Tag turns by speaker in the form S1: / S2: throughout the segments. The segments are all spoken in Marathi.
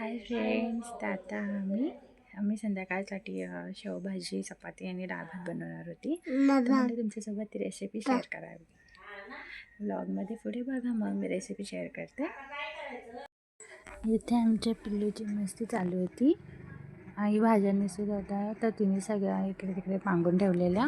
S1: हाय फ्रेंड्स तर आता आम्ही आम्ही संध्याकाळसाठी शेवभाजी चपाती आणि डाळ भात बनवणार होती. तर म्हणलं तुमच्यासोबत ती रेसिपी शेअर करावी. ब्लॉगमध्ये पुढे बघा मग मी रेसिपी शेअर करते. इथे आमच्या पिल्लूची मस्ती चालू होती. आई भाज्या निसत होत्या तर तिने सगळ्या इकडे तिकडे पांगून ठेवलेल्या.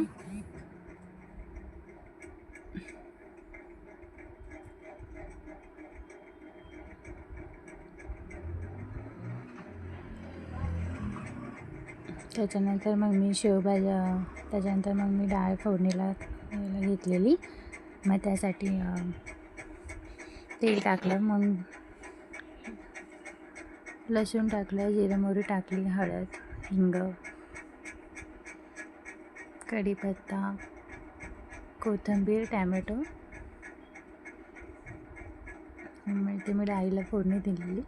S1: त्याच्यानंतर मग मी शेवभाज्या त्याच्यानंतर मग मी डाळ फोडणीला घेतलेली. मग त्यासाठी तेल टाकलं. मग लसूण टाकलं जिरं मोहरी टाकली हळद हिंग कढीपत्ता कोथिंबीर टॅमॅटो. मग ते मी डाळीला फोडणी दिलेली.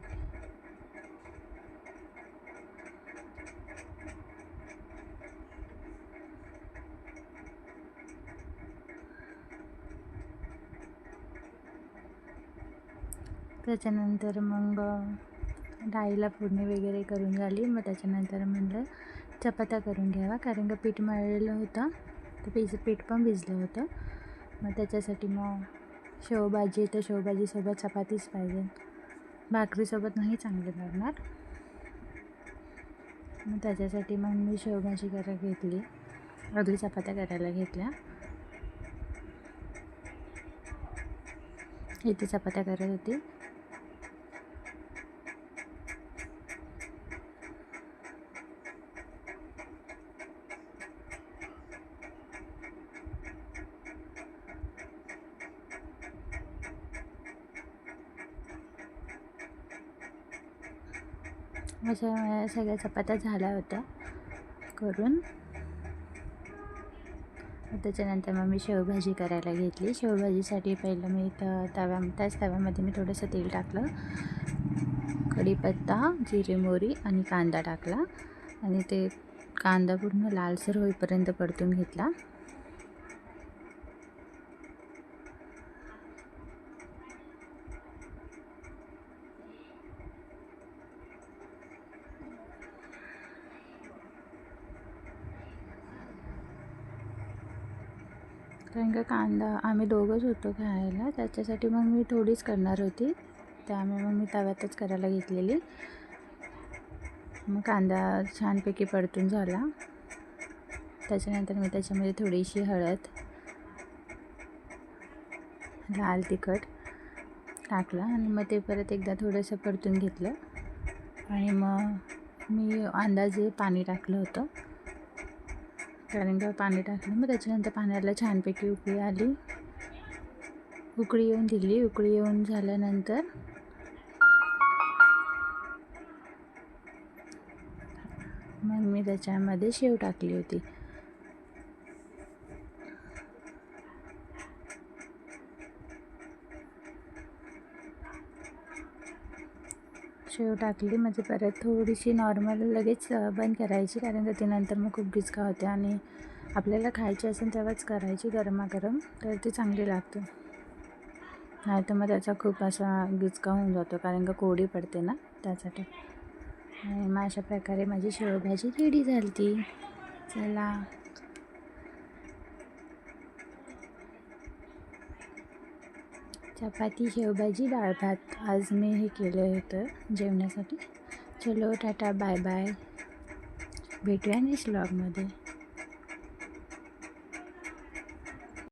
S1: त्याच्यानंतर मग डाळीला फोडणी वगैरे करून झाली. मग त्याच्यानंतर म्हणलं चपात्या करून घ्यावा. कारण का पीठ मळलेलं होतं. तर पीज पीठ पण भिजलं होतं. मग त्याच्यासाठी मग शेवभाजी तर शेवभाजीसोबत चपातीच पाहिजे. भाकरीसोबत नाही चांगली लागणार. मग त्याच्यासाठी मग मी शेवभाजी करायला घेतली. अगदी चपात्या करायला घेतल्या. इथे चपात्या करत होती. माझ्या सगळ्या चपात्या झाल्या होत्या करून. त्याच्यानंतर मग मी शेवभाजी करायला घेतली. शेवभाजीसाठी पहिलं मी त तव्या त्याच तव्यामध्ये मी थोडंसं तेल टाकलं. कढीपत्ता जिरे मोहरी आणि कांदा टाकला. आणि ते कांदा पूर्ण लालसर होईपर्यंत परतून घेतला. कारण का कांदा आम्ही दोघंच होतो खायला त्याच्यासाठी मग मी थोडीच करणार होती. त्यामुळे मग मी तव्यातच करायला घेतलेली. मग कांदा छानपैकी परतून झाला. त्याच्यानंतर मी त्याच्यामध्ये थोडीशी हळद लाल तिखट टाकलं आणि मग ते परत एकदा थोडंसं परतून घेतलं. आणि मग मी अंदाजे पाणी टाकलं होतं. कारण का पाणी टाकलं. मग त्याच्यानंतर पाण्याला छानपैकी उकळी आली. उकळी येऊन दिली. उकळी येऊन झाल्यानंतर मग मी त्याच्यामध्ये शेव टाकली होती. शेव टाकली. म्हणजे परत थोडीशी नॉर्मल लगेच बंद करायची. कारण का ती नंतर मग खूप गिचका होते आणि आपल्याला खायची असेल तेव्हाच करायची गरमागरम. तर ती चांगली लागते. नाही तर मग त्याचा खूप असा गिचका होऊन जातो. कारण का कोडी पडते ना त्यासाठी. आणि मग अशा प्रकारे माझी शेवभाजी रेडी झाली ती चला. चपाती शेवभाजी डाळ भात. आज मी हे केलं होतं जेवणासाठी. चलो टाटा बाय बाय. भेटूया नेक्स्ट ब्लॉगमध्ये